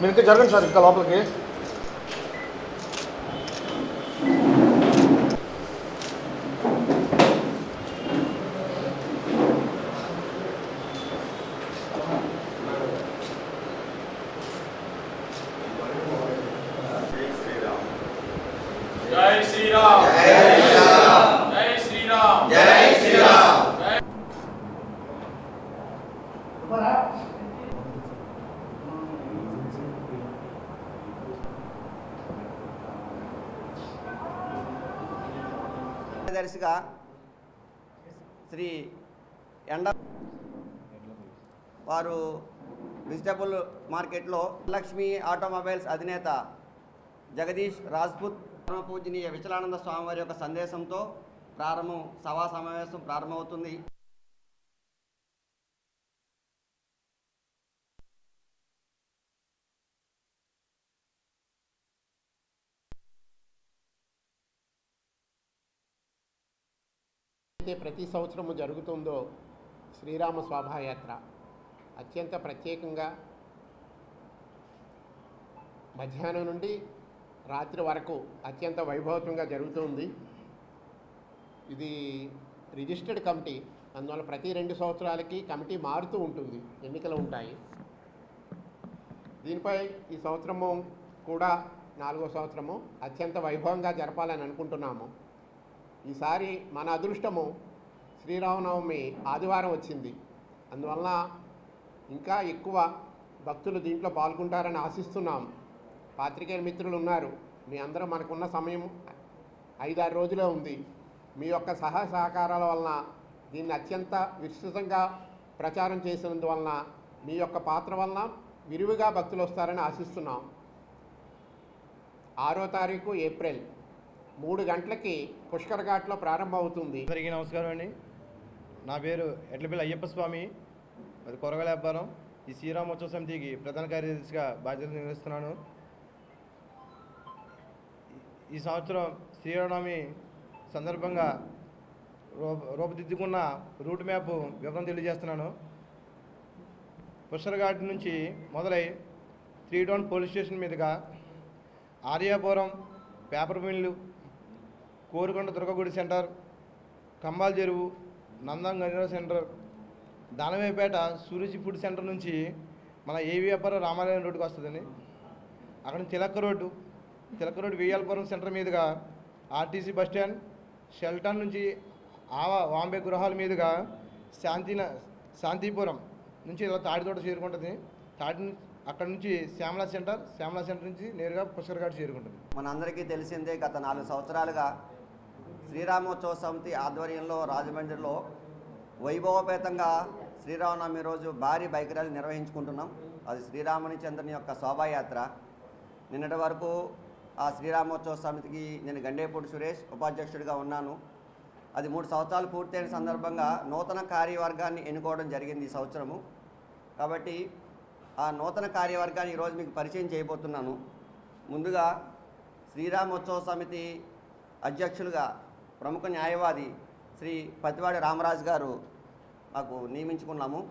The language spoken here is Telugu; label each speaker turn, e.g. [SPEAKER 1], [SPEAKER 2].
[SPEAKER 1] మీరు ఇంకా జరగండి సార్ ఇంకా లోపలికి
[SPEAKER 2] కార్యదర్శిగా శ్రీ ఎండ వారు వెజిటబుల్ మార్కెట్లో లక్ష్మి ఆటోమొబైల్స్ అధినేత జగదీష్ రాజ్పుత్ పూజనీయ విచలానంద స్వామివారి యొక్క సందేశంతో ప్రారంభం సభా సమావేశం ప్రారంభమవుతుంది.
[SPEAKER 3] అయితే ప్రతి సంవత్సరము జరుగుతుందో శ్రీరామ శోభాయాత్ర అత్యంత ప్రత్యేకంగా మధ్యాహ్నం నుండి రాత్రి వరకు అత్యంత వైభవంగా జరుగుతుంది. ఇది రిజిస్టర్డ్ కమిటీ అందువల్ల ప్రతి రెండు సంవత్సరాలకి కమిటీ మారుతూ ఉంటుంది ఎన్నికలు ఉంటాయి. దీనిపై ఈ సంవత్సరము కూడా నాలుగో సంవత్సరము అత్యంత వైభవంగా జరపాలని అనుకుంటున్నాము. ఈసారి మన అదృష్టము శ్రీరామనవమి ఆదివారం వచ్చింది. అందువలన ఇంకా ఎక్కువ భక్తులు దీంట్లో పాల్గొంటారని ఆశిస్తున్నాం. పాత్రికేయ మిత్రులు ఉన్నారు. మీ అందరూ మనకున్న సమయం ఐదారు రోజులే ఉంది. మీ యొక్క సహాయ సహకారాల వలన దీన్ని అత్యంత విస్తృతంగా ప్రచారం చేసినందువలన మీ యొక్క పాత్ర వలన విరివిగా భక్తులు వస్తారని ఆశిస్తున్నాం. ఆరో తారీఖు ఏప్రిల్ మూడు గంటలకి పుష్కర్ ఘాట్లో ప్రారంభమవుతుంది.
[SPEAKER 4] అందరికీ నమస్కారం అండి. నా పేరు ఎడ్లపల్లి అయ్యప్ప స్వామి. అది కొరగల వ్యాపారం. ఈ శ్రీరామోత్సవ సమితికి ప్రధాన కార్యదర్శిగా బాధ్యత నిర్వహిస్తున్నాను. ఈ సంవత్సరం శ్రీరామనవమి సందర్భంగా రూప రూపుదిద్దుకున్న రూట్ మ్యాప్ వివరం తెలియజేస్తున్నాను. పుష్కర్ ఘాట్ నుంచి మొదలై త్రీ డౌన్ పోలీస్ స్టేషన్ మీదుగా ఆర్యాపురం పేపర్ మిల్లు కోరుకొండ దుర్గగుడి సెంటర్ కంబాల్ చెరువు నందం గంజర సెంటర్ దానవేపేట సూరజి ఫుడ్ సెంటర్ నుంచి మన ఏవిఎఫ్ఆర్ రామాలయం రోడ్డుకి వస్తుందండి. అక్కడ తిలక్క రోడ్డు తిలక్క రోడ్డు వేయాలపురం సెంటర్ మీదుగా ఆర్టీసీ బస్ స్టాండ్ షెల్టన్ నుంచి ఆవా వాంబే గృహాల మీదుగా శాంతిన శాంతిపురం నుంచి ఇలా తాడితోట చేరుకుంటుంది. తాటి అక్కడ నుంచి శ్యామలా సెంటర్ శ్యామలా సెంటర్ నుంచి నేరుగా పుష్కర్ఘాట్ చేరుకుంటుంది.
[SPEAKER 2] మనందరికీ తెలిసిందే గత నాలుగు సంవత్సరాలుగా శ్రీరామోత్సవ సమితి ఆధ్వర్యంలో రాజమండ్రిలో వైభవపేతంగా శ్రీరామనవమి రోజు భారీ బైక్ ర్యాలీ నిర్వహించుకుంటున్నాం. అది శ్రీరాముని చంద్రుని యొక్క శోభాయాత్ర. నిన్నటి వరకు ఆ శ్రీరామోత్సవ సమితికి నేను గండేపూడి సురేష్ ఉపాధ్యక్షుడిగా ఉన్నాను. అది మూడు సంవత్సరాలు పూర్తయిన సందర్భంగా నూతన కార్యవర్గాన్ని ఎన్నుకోవడం జరిగింది ఈ సంవత్సరము. కాబట్టి ఆ నూతన కార్యవర్గాన్ని ఈరోజు మీకు పరిచయం చేయబోతున్నాను. ముందుగా శ్రీరామోత్సవ సమితి అధ్యక్షులుగా ప్రముఖ న్యాయవాది శ్రీ పతివాడి రామరాజు గారు మాకు నియమించుకున్నాము.